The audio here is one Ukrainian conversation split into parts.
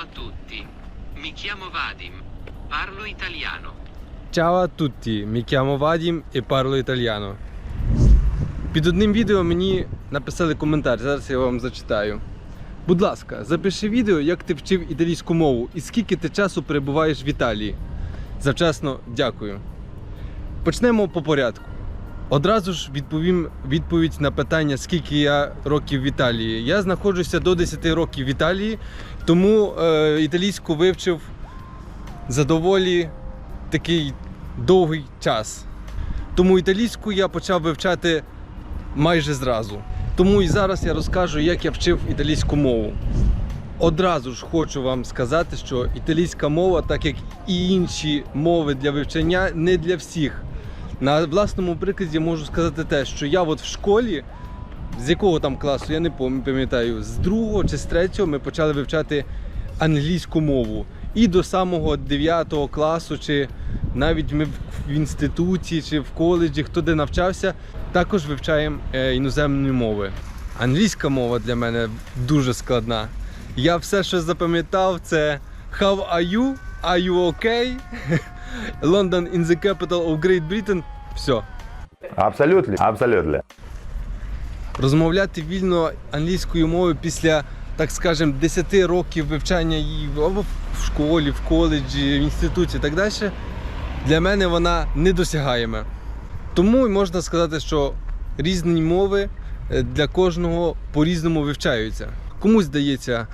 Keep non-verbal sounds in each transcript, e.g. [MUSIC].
a tutti. Mi chiamo Vadim. Parlo italiano. Ciao a tutti, mi chiamo Вадім і parlo italiano. Під одним відео мені написали коментар, зараз я вам зачитаю. Будь ласка, запиши відео, як ти вчив італійську мову і скільки ти часу перебуваєш в Італії. Завчасно дякую. Почнемо по порядку. Одразу ж відповім відповідь на питання, скільки я років в Італії. Я знаходжуся до 10 років в Італії, тому е, італійську вивчив за доволі такий довгий час. Тому італійську я почав вивчати майже зразу. Тому і зараз я розкажу, як я вчив італійську мову. Одразу ж хочу вам сказати, що італійська мова, так як і інші мови для вивчення, не для всіх. На власному прикладі можу сказати те, що я от в школі, з якого там класу, я не пам'ятаю, з другого чи з третього ми почали вивчати англійську мову. І до самого 9 класу, чи навіть ми в- інституті чи в коледжі, хто де навчався, також вивчаємо е, іноземні мови. Англійська мова для мене дуже складна. Я все, що запам'ятав, це How are you? Are you okay? [LAUGHS] London in the capital of Great Britain. Все. Absolutely. Absolutely. розмовляти вільно англійською мовою після, так скажем, 10 років вивчання її або в школі, в коледжі, в інституті і так далі, для мене вона недосягаєма. Тому можна сказати, що різні мови е, для кожного по-різному вивчаються. Комусь здається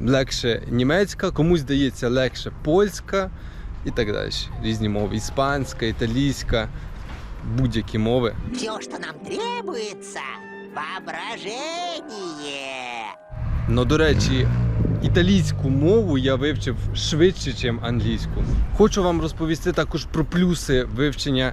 легше німецька, комусь здається легше польська і так далі. Різні мови іспанська, італійська, будь-які мови. Все, що нам требується, воображення. Ну, до речі, італійську мову я вивчив швидше, ніж англійську. Хочу вам розповісти також про плюси вивчення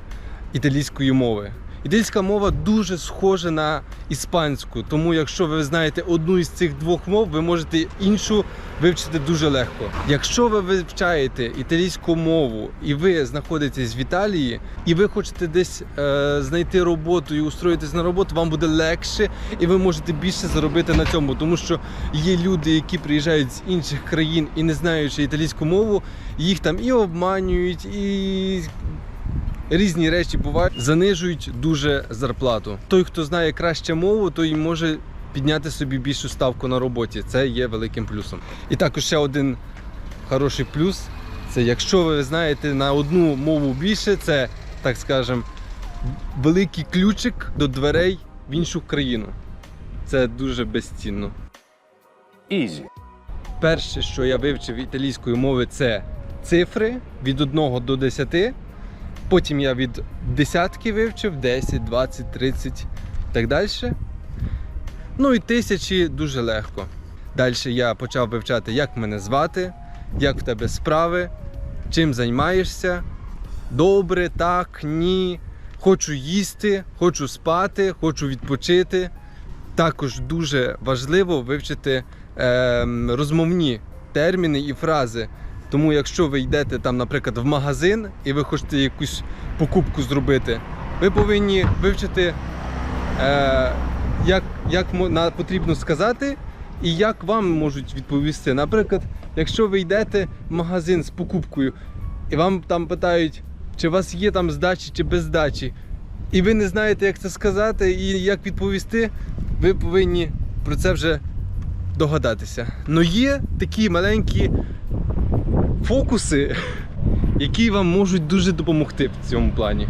італійської мови. Італійська мова дуже схожа на іспанську, тому якщо ви знаєте одну із цих двох мов, ви можете іншу вивчити дуже легко. Якщо ви вивчаєте італійську мову і ви знаходитесь в Італії, і ви хочете десь е, знайти роботу і устроїтись на роботу, вам буде легше, і ви можете більше заробити на цьому, тому що є люди, які приїжджають з інших країн і не знаючи італійську мову, їх там і обманюють, і різні речі бувають, занижують дуже зарплату. Той, хто знає краще мову, той може підняти собі більшу ставку на роботі. Це є великим плюсом. І також ще один хороший плюс це якщо ви знаєте на одну мову більше, це так скажем, великий ключик до дверей в іншу країну. Це дуже безцінно. Easy. Перше, що я вивчив італійської мови, це цифри від 1 до 10. Потім я від десятки вивчив 10, 20, 30 і так далі. Ну і тисячі дуже легко. Далі я почав вивчати, як мене звати, як в тебе справи, чим займаєшся. Добре, так, ні. Хочу їсти, хочу спати, хочу відпочити. Також дуже важливо вивчити ем, розмовні терміни і фрази. Тому, якщо ви йдете там, наприклад, в магазин і ви хочете якусь покупку зробити, ви повинні вивчити, е, як, як потрібно сказати і як вам можуть відповісти. Наприклад, якщо ви йдете в магазин з покупкою, і вам там питають, чи у вас є там здачі чи без здачі, і ви не знаєте, як це сказати і як відповісти, ви повинні про це вже догадатися. Ну є такі маленькі фокуси, які вам можуть дуже допомогти в цьому плані.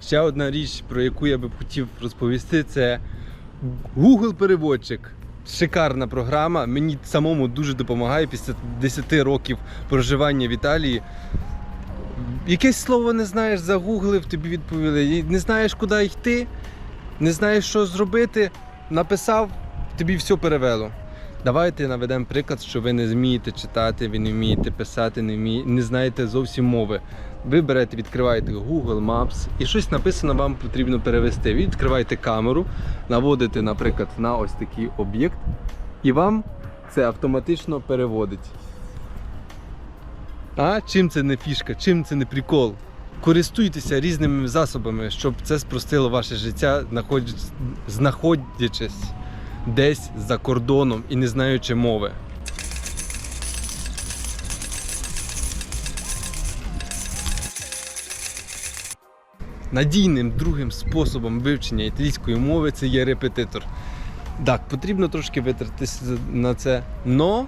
Ще одна річ, про яку я би хотів розповісти, це Google переводчик. Шикарна програма. Мені самому дуже допомагає після 10 років проживання в Італії. Якесь слово не знаєш, загуглив, тобі відповіли. Не знаєш, куди йти, не знаєш, що зробити. Написав, тобі все перевело. Давайте наведемо приклад, що ви не вмієте читати, ви не вмієте писати, не, вміє, не знаєте зовсім мови. Ви берете, відкриваєте Google Maps і щось написано вам потрібно перевести. Відкриваєте камеру, наводите, наприклад, на ось такий об'єкт, і вам це автоматично переводить. А чим це не фішка, чим це не прикол? Користуйтеся різними засобами, щоб це спростило ваше життя, знаходячись- десь за кордоном і не знаючи мови. Надійним другим способом вивчення італійської мови це є репетитор. Так, потрібно трошки витратитися на це. Но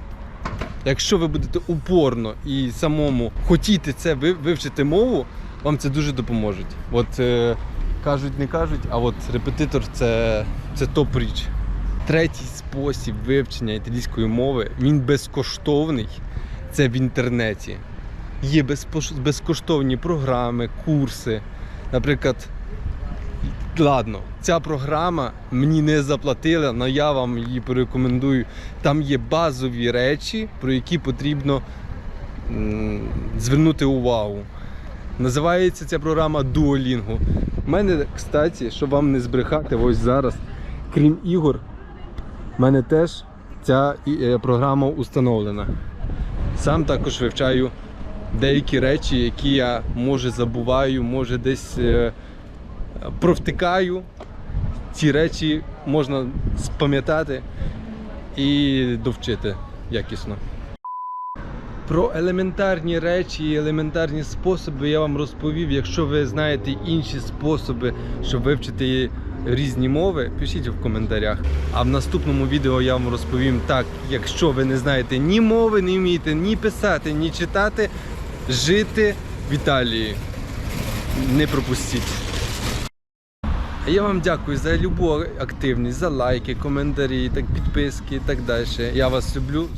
якщо ви будете упорно і самому хотіти це вивчити мову, вам це дуже допоможе. От е, кажуть, не кажуть, а от репетитор це, це топ річ. Третій спосіб вивчення італійської мови він безкоштовний. Це в інтернеті. Є безкоштовні програми, курси. Наприклад, ладно, ця програма мені не заплатила, але я вам її порекомендую. Там є базові речі, про які потрібно звернути увагу. Називається ця програма Duolingo. У мене, кстати, щоб вам не збрехати, ось зараз, крім ігор, в мене теж ця е, програма установлена. Сам також вивчаю деякі речі, які я може забуваю, може десь е, провтикаю. Ці речі можна спам'ятати і довчити якісно. Про елементарні речі і елементарні способи я вам розповів. Якщо ви знаєте інші способи, щоб вивчити різні мови, пишіть в коментарях. А в наступному відео я вам розповім так, якщо ви не знаєте ні мови, не вмієте ні писати, ні читати, жити в Італії. Не пропустіть. Я вам дякую за любу активність, за лайки, коментарі, так, підписки і так далі. Я вас люблю.